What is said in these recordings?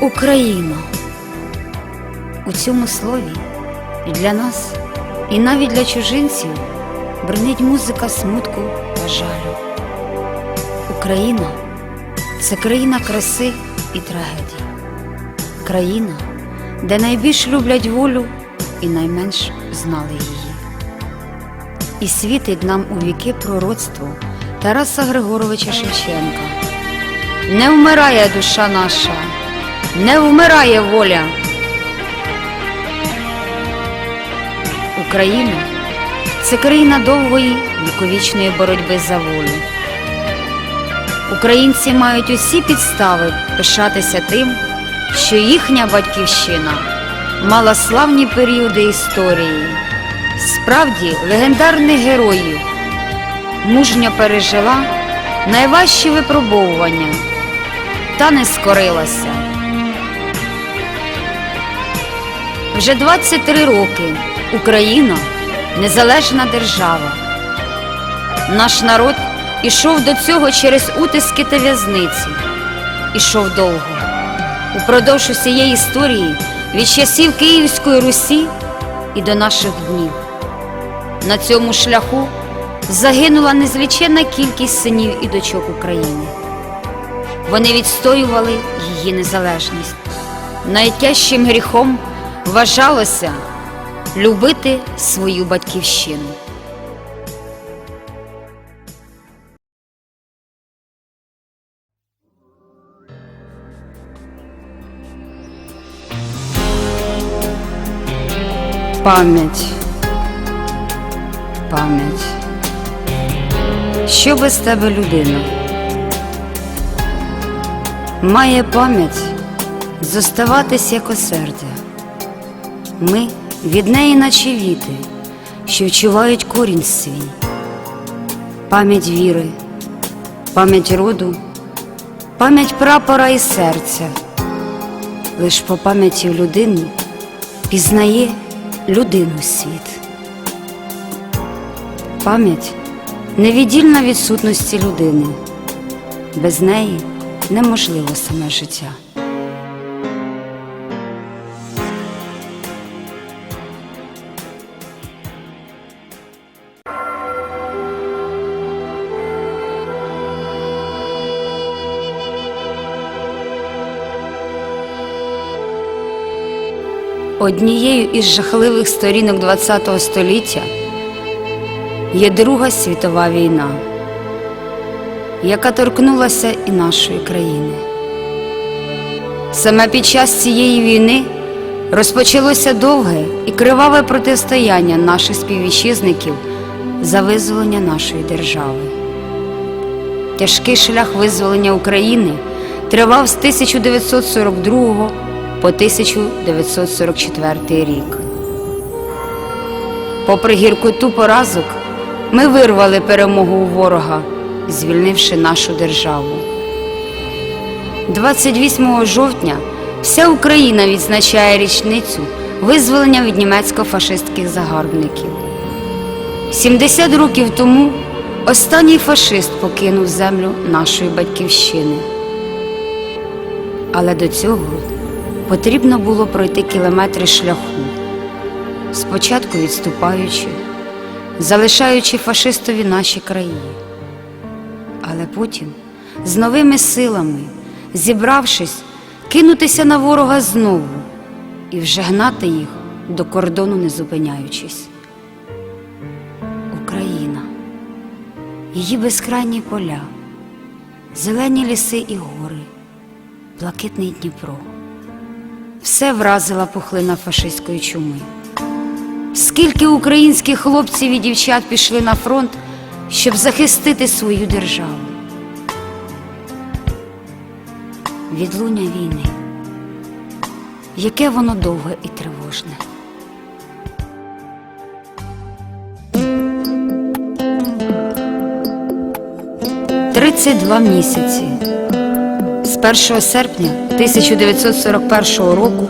Україно. У цьому слові і для нас, і навіть для чужинців бренить музика смутку та жалю. Україна це країна краси і трагедії, країна, де найбільш люблять волю і найменш знали її. І світить нам у віки пророцтво Тараса Григоровича Шевченка. Не вмирає душа наша, не вмирає воля. Україна це країна довгої віковічної боротьби за волю. Українці мають усі підстави пишатися тим, що їхня батьківщина мала славні періоди історії, справді легендарних героїв, мужньо пережила найважчі випробовування та не скорилася. Вже 23 роки Україна незалежна держава. Наш народ ішов до цього через утиски та в'язниці. Ішов довго. Упродовж усієї історії від часів Київської Русі і до наших днів. На цьому шляху загинула незліченна кількість синів і дочок України. Вони відстоювали її незалежність. Найтяжчим гріхом вважалося любити свою батьківщину. Пам'ять. Пам'ять. Що без тебе людина? Має пам'ять зоставатись як осердя. Ми від неї, наче віти, що вчувають корінь свій, пам'ять віри, пам'ять роду, пам'ять прапора і серця. Лиш по пам'яті людини пізнає людину світ. Пам'ять невіддільна від сутності людини. Без неї неможливо саме життя. Однією із жахливих сторінок ХХ століття є Друга світова війна, яка торкнулася і нашої країни. Саме під час цієї війни розпочалося довге і криваве протистояння наших співвітчизників за визволення нашої держави. Тяжкий шлях визволення України тривав з 1942 по 1944 рік. Попри гіркоту поразок, ми вирвали перемогу у ворога, звільнивши нашу державу. 28 жовтня вся Україна відзначає річницю визволення від німецько-фашистських загарбників. 70 років тому останній фашист покинув землю нашої батьківщини. Але до цього потрібно було пройти кілометри шляху, спочатку відступаючи, залишаючи фашистові наші краї, але потім з новими силами, зібравшись, кинутися на ворога знову і вже гнати їх до кордону, не зупиняючись. Україна, її безкрайні поля, зелені ліси і гори, блакитний Дніпро все вразила пухлина фашистської чуми. Скільки українських хлопців і дівчат пішли на фронт, щоб захистити свою державу. Відлуння війни, яке воно довге і тривожне. Тридцять два місяці. З 1 серпня 1941 року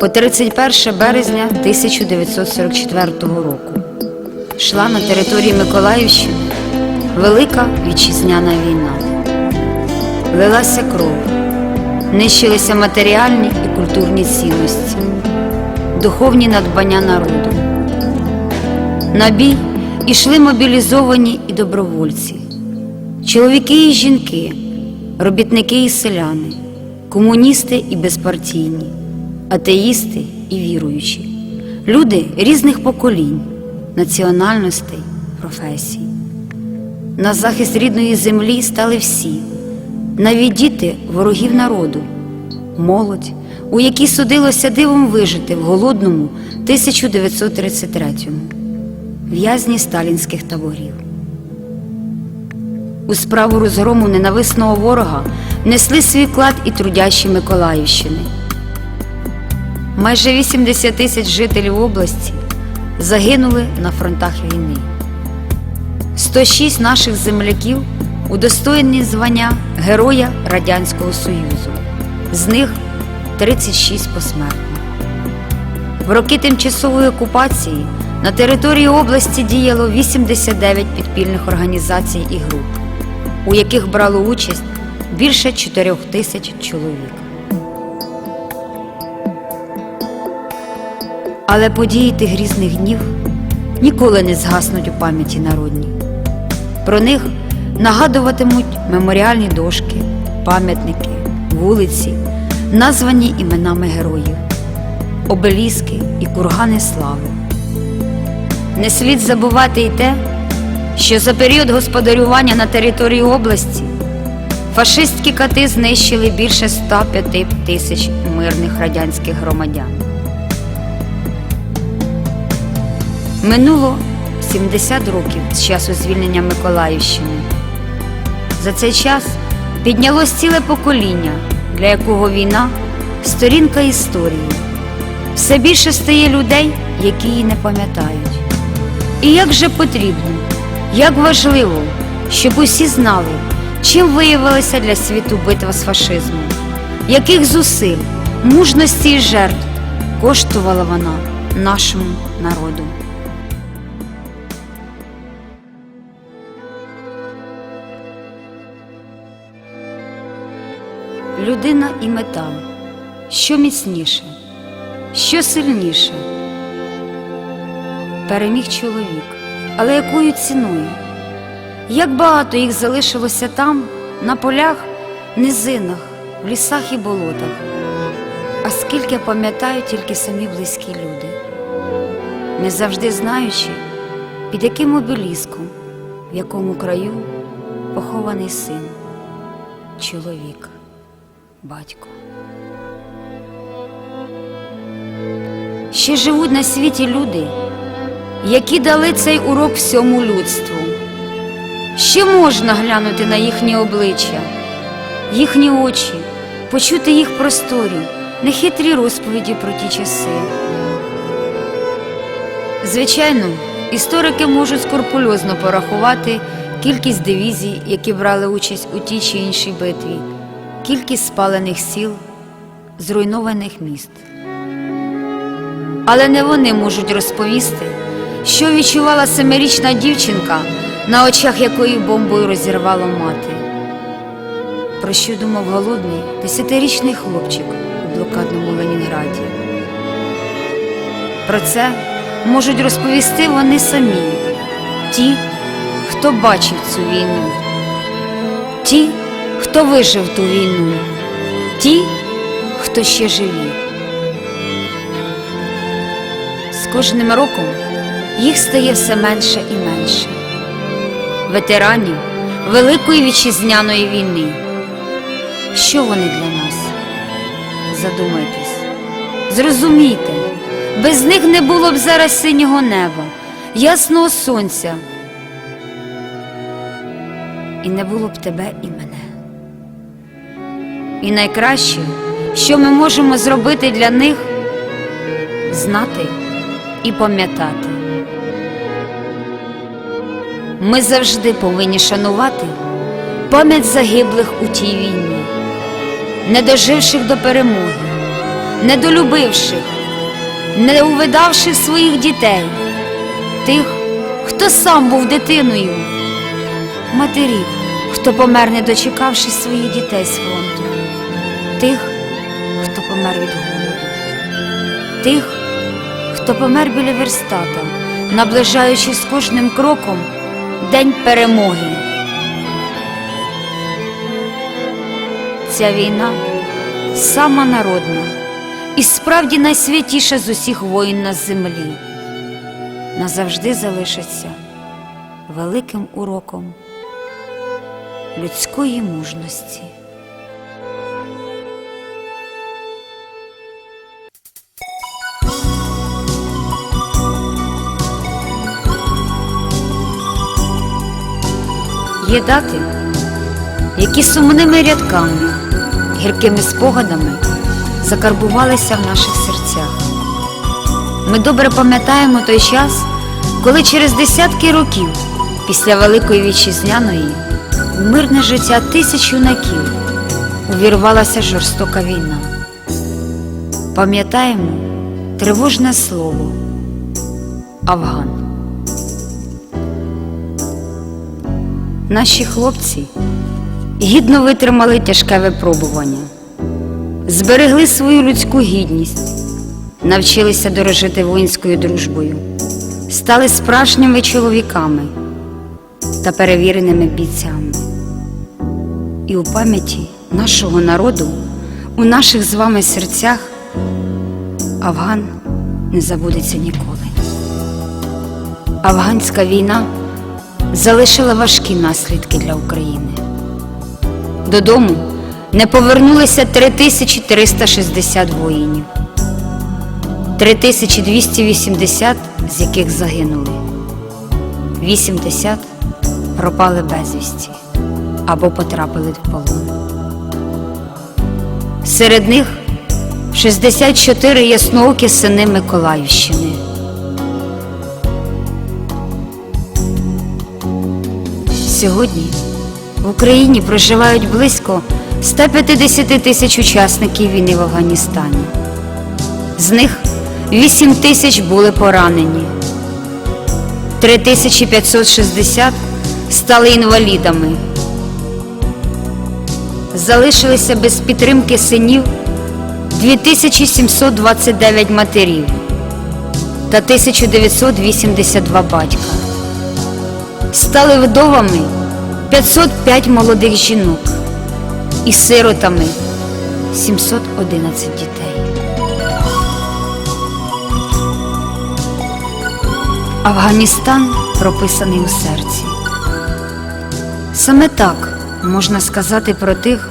по 31 березня 1944 року йшла на території Миколаївщини Велика вітчизняна війна. Лилася кров, нищилися матеріальні і культурні цінності, духовні надбання народу. На бій ішли мобілізовані і добровольці, чоловіки і жінки, робітники і селяни, комуністи і безпартійні, атеїсти і віруючі, люди різних поколінь, національностей, професій. На захист рідної землі стали всі, навіть діти ворогів народу, молодь, у якій судилося дивом вижити в голодному 1933-му, в'язні сталінських таборів. У справу розгрому ненависного ворога несли свій вклад і трудящі Миколаївщини. Майже 80 тисяч жителів області загинули на фронтах війни. 106 наших земляків удостоєні звання Героя Радянського Союзу, з них 36 посмертно. В роки тимчасової окупації на території області діяло 89 підпільних організацій і груп, у яких брало участь більше 4 тисяч чоловік. Але події тих грізних днів ніколи не згаснуть у пам'яті народній. Про них нагадуватимуть меморіальні дошки, пам'ятники, вулиці, названі іменами героїв, обеліски і кургани слави. Не слід забувати й те, що за період господарювання на території області фашистські кати знищили більше 105 тисяч мирних радянських громадян. Минуло 70 років з часу звільнення Миколаївщини. За цей час піднялось ціле покоління, для якого війна сторінка історії. Все більше стає людей, які її не пам'ятають. І як же потрібно, як важливо, щоб усі знали, чим виявилася для світу битва з фашизмом, яких зусиль, мужності і жертв коштувала вона нашому народу. Людина і метал. Що міцніше, що сильніше? Переміг чоловік, але якою ціною? Як багато їх залишилося там, на полях, низинах, в лісах і болотах, а скільки пам'ятають тільки самі близькі люди, не завжди знаючи, під яким обеліском, в якому краю похований син, чоловік батько. Ще живуть на світі люди, які дали цей урок всьому людству. Ще можна глянути на їхні обличчя, їхні очі, почути їх просторі, нехитрі розповіді про ті часи. Звичайно, історики можуть скрупульозно порахувати кількість дивізій, які брали участь у тій чи іншій битві кількість спалених сіл, зруйнованих міст. Але не вони можуть розповісти, що відчувала семирічна дівчинка, на очах якої бомбою розірвало мати. Про що думав голодний десятирічний хлопчик у блокадному Ленінграді. Про це можуть розповісти вони самі, ті, хто бачив цю війну, ті, хто вижив ту війну, ті, хто ще живі. З кожним роком їх стає все менше і менше. Ветеранів Великої вітчизняної війни. Що вони для нас? Задумайтесь, зрозумійте, без них не було б зараз синього неба, ясного сонця. І не було б тебе і мене. І найкраще, що ми можемо зробити для них, знати і пам'ятати. Ми завжди повинні шанувати пам'ять загиблих у тій війні, не доживших до перемоги, недолюбивших, не увидавши своїх дітей, тих, хто сам був дитиною, матерів, хто помер, не дочекавши своїх дітей з фронту, тих, хто помер від голоду, тих, хто помер біля верстата, наближаючи з кожним кроком день перемоги. Ця війна сама народна і справді найсвятіша з усіх воїн на землі, назавжди залишиться великим уроком людської мужності. Є які сумними рядками, гіркими спогадами закарбувалися в наших серцях. Ми добре пам'ятаємо той час, коли через десятки років після Великої Вітчизняної в мирне життя тисяч юнаків увірвалася жорстока війна. Пам'ятаємо тривожне слово Афган. Наші хлопці гідно витримали тяжке випробування, зберегли свою людську гідність, навчилися дорожити воїнською дружбою, стали справжніми чоловіками та перевіреними бійцями. І у пам'яті нашого народу, у наших з вами серцях, Афган не забудеться ніколи. Афганська війна залишила важкі наслідки для України. Додому не повернулися 3360 воїнів, 3280 з яких загинули, 80 пропали безвісті або потрапили в полон. Серед них 64 ясноокі сини Миколаївщини. Сьогодні в Україні проживають близько 150 тисяч учасників війни в Афганістані. З них 8 тисяч були поранені, 3560 стали інвалідами. Залишилися без підтримки синів 2729 матерів та 1982 батька. Стали вдовами 505 молодих жінок і сиротами 711 дітей. Афганістан прописаний у серці. Саме так можна сказати про тих,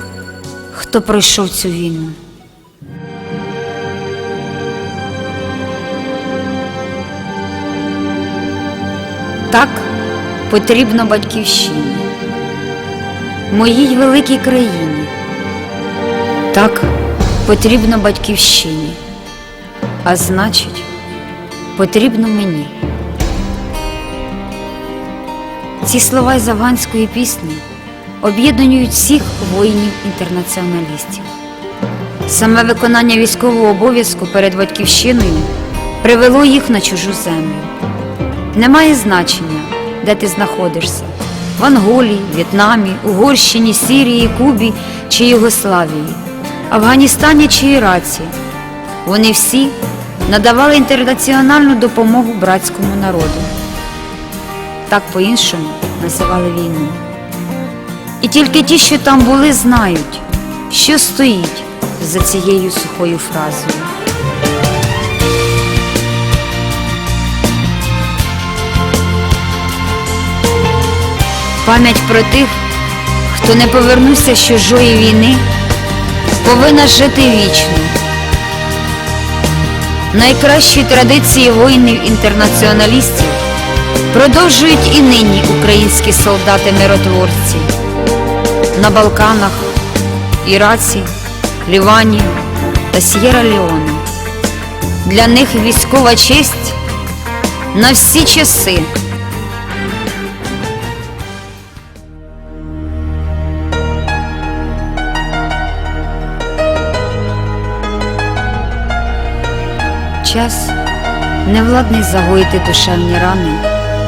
хто пройшов цю війну. Так потрібно батьківщині, моїй великій країні. Так потрібно батьківщині, а значить, потрібно мені. Ці слова із афганської пісні об'єднують всіх воїнів-інтернаціоналістів. Саме виконання військового обов'язку перед батьківщиною привело їх на чужу землю. Немає значення, де ти знаходишся в Анголії, В'єтнамі, Угорщині, Сирії, Кубі чи Югославії, Афганістані чи Іраці. Вони всі надавали інтернаціональну допомогу братському народу. Так по-іншому називали війну. І тільки ті, що там були, знають, що стоїть за цією сухою фразою. Пам'ять про тих, хто не повернувся з чужої війни, повинна жити вічно. Найкращі традиції воїнів-інтернаціоналістів продовжують і нині українські солдати-миротворці на Балканах, Іраці, Лівані та С'єра Леоне. Для них військова честь на всі часи. Час невладний загоїти душевні рани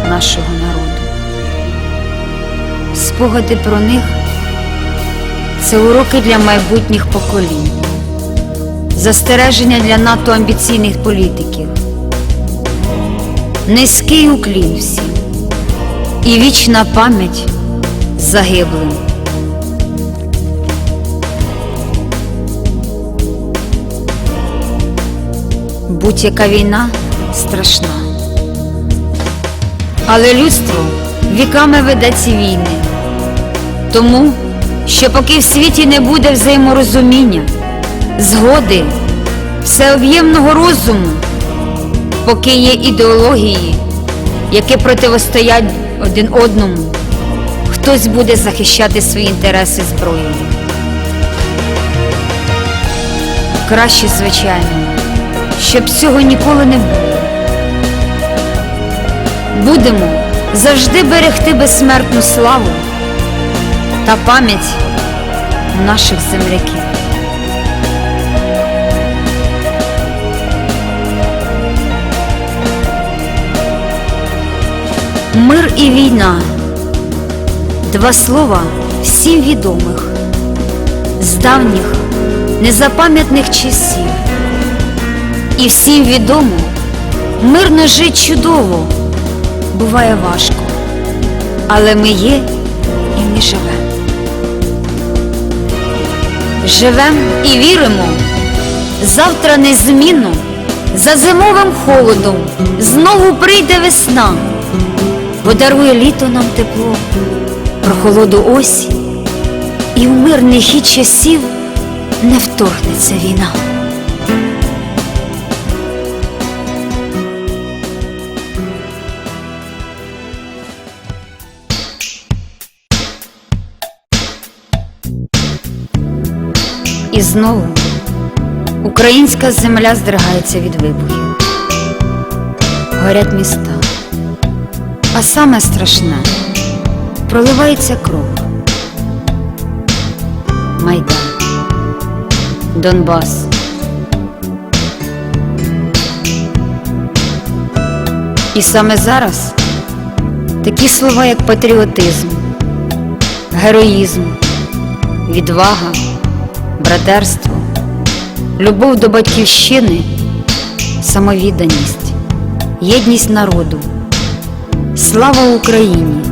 нашого народу. Спогади про них це уроки для майбутніх поколінь, застереження для надто амбіційних політиків, низький уклін всім і вічна пам'ять загиблим. Будь-яка війна страшна. Але людство віками веде ці війни. Тому, що поки в світі не буде взаєморозуміння, згоди, всеоб'ємного розуму, поки є ідеології, які противостоять один одному, хтось буде захищати свої інтереси зброєю. Краще, звичайно, щоб цього ніколи не було. Будемо завжди берегти безсмертну славу та пам'ять наших земляків. Мир і війна два слова всім відомих, з давніх незапам'ятних часів. І всім відомо, мирно жить чудово, буває важко, але ми є і ми живемо. Живем і віримо, завтра незмінно, за зимовим холодом знову прийде весна, подарує літо нам тепло, прохолоду осінь, і в мирний хід часів не вторгнеться війна. Знову українська земля здригається від вибухів. Горять міста. А саме страшне проливається кров. Майдан, Донбас. І саме зараз такі слова, як патріотизм, героїзм, відвага братерство, любов до батьківщини, самовідданість, єдність народу, слава Україні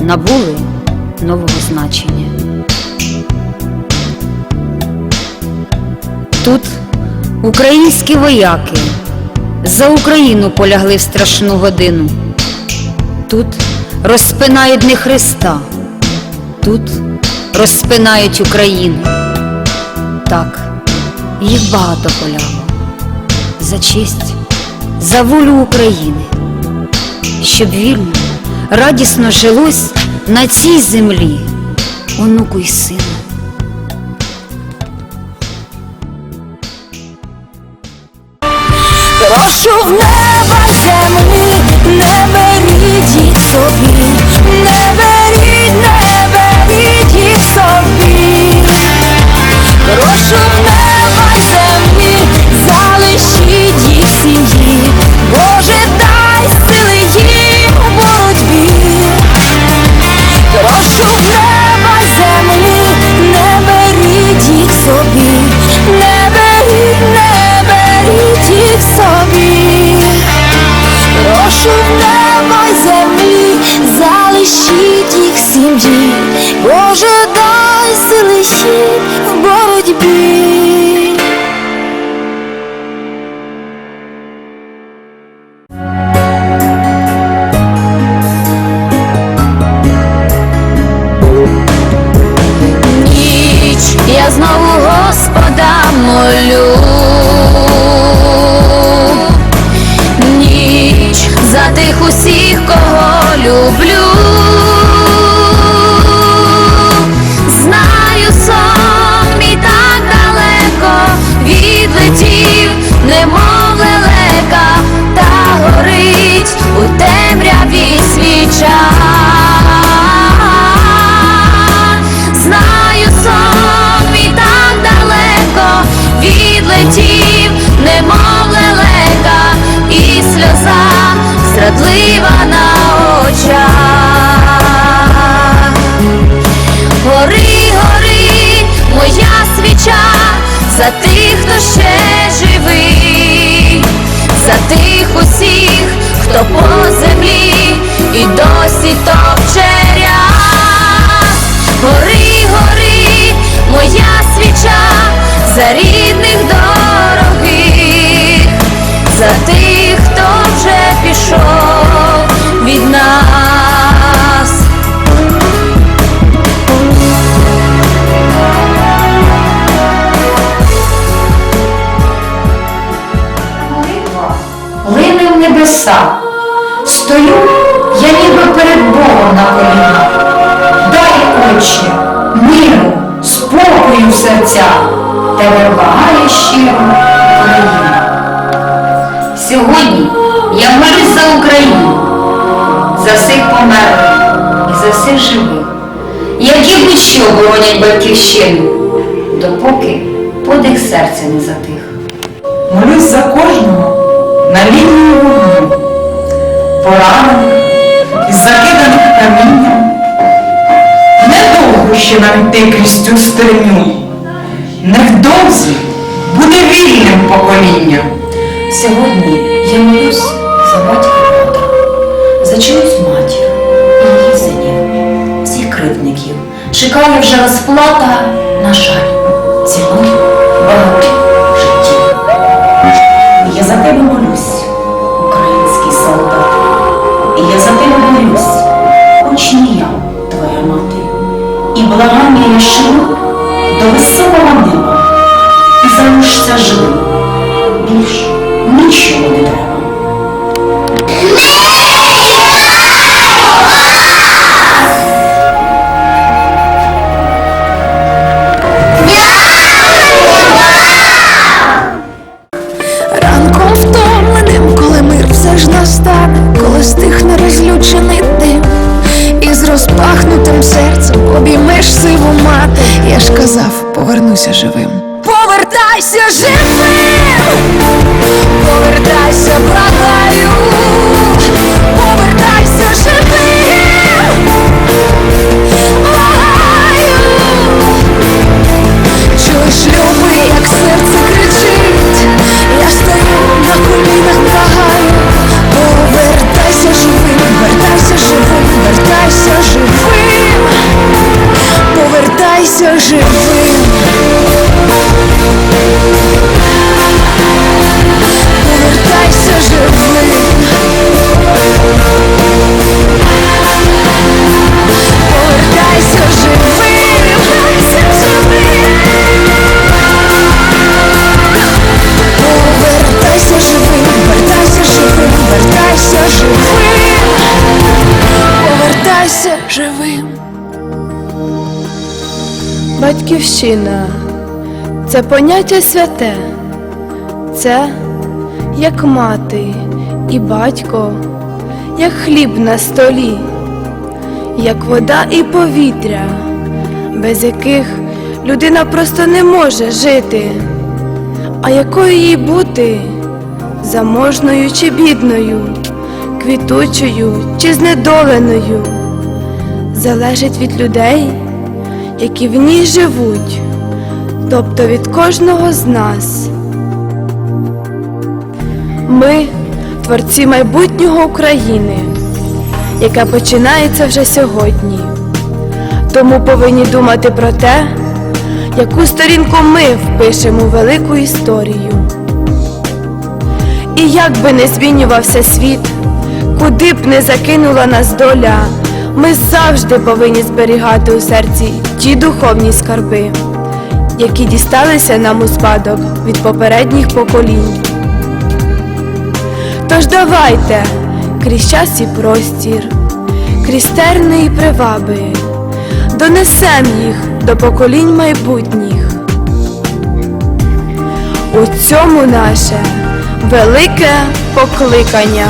набули нового значення. Тут українські вояки за Україну полягли в страшну годину. Тут розпинають не Христа, тут розпинають Україну. Так, їх багато полягло за честь, за волю України, щоб вільно, радісно жилось на цій землі, онуку й сину. Прошу в неба землі, не беріть їх собі, справедлива на очах. Гори, гори, моя свіча, за тих, хто ще живий, за тих усіх, хто по землі і досі топче ряд. Гори, гори, моя свіча. за рік вже боронять батьківщину, допоки подих серця не затих. Молюсь за кожного на лінії вогню, поранених і закиданих камінням. Недовго ще нам йти крізь цю стерню. Невдовзі буде вільним поколінням. Сьогодні я молюсь за батька за чиюсь матір кривдників. Чекає вже розплата, на жаль, ціною багато життів. Я за тебе молюсь, український солдат, я за тебе молюсь, не я, твоя мати, і благання я щиро до високого неба, і залишся живим. Більш нічого не треба. Повернуся живим. Повертайся живим! Повертайся, благаю! Повертайся живим! Благаю! Чуєш, любий, як серце кричить, я стою на колінах, благаю, повертайся живим, вертайся живим, вертайся живим, повертайся живим. Батьківщина. Це поняття святе, це як мати і батько, як хліб на столі, як вода і повітря, без яких людина просто не може жити. А якою їй бути? Заможною чи бідною, квітучою чи знедоленою, залежить від людей, які в ній живуть, тобто від кожного з нас. Ми творці майбутнього України, яке починається вже сьогодні. Тому повинні думати про те, яку сторінку ми впишемо у велику історію. І як би не змінювався світ, куди б не закинула нас доля, ми завжди повинні зберігати у серці ті духовні скарби, які дісталися нам у спадок від попередніх поколінь. Тож давайте крізь час і простір, крізь терни і приваби, донесем їх до поколінь майбутніх. У цьому наше велике покликання.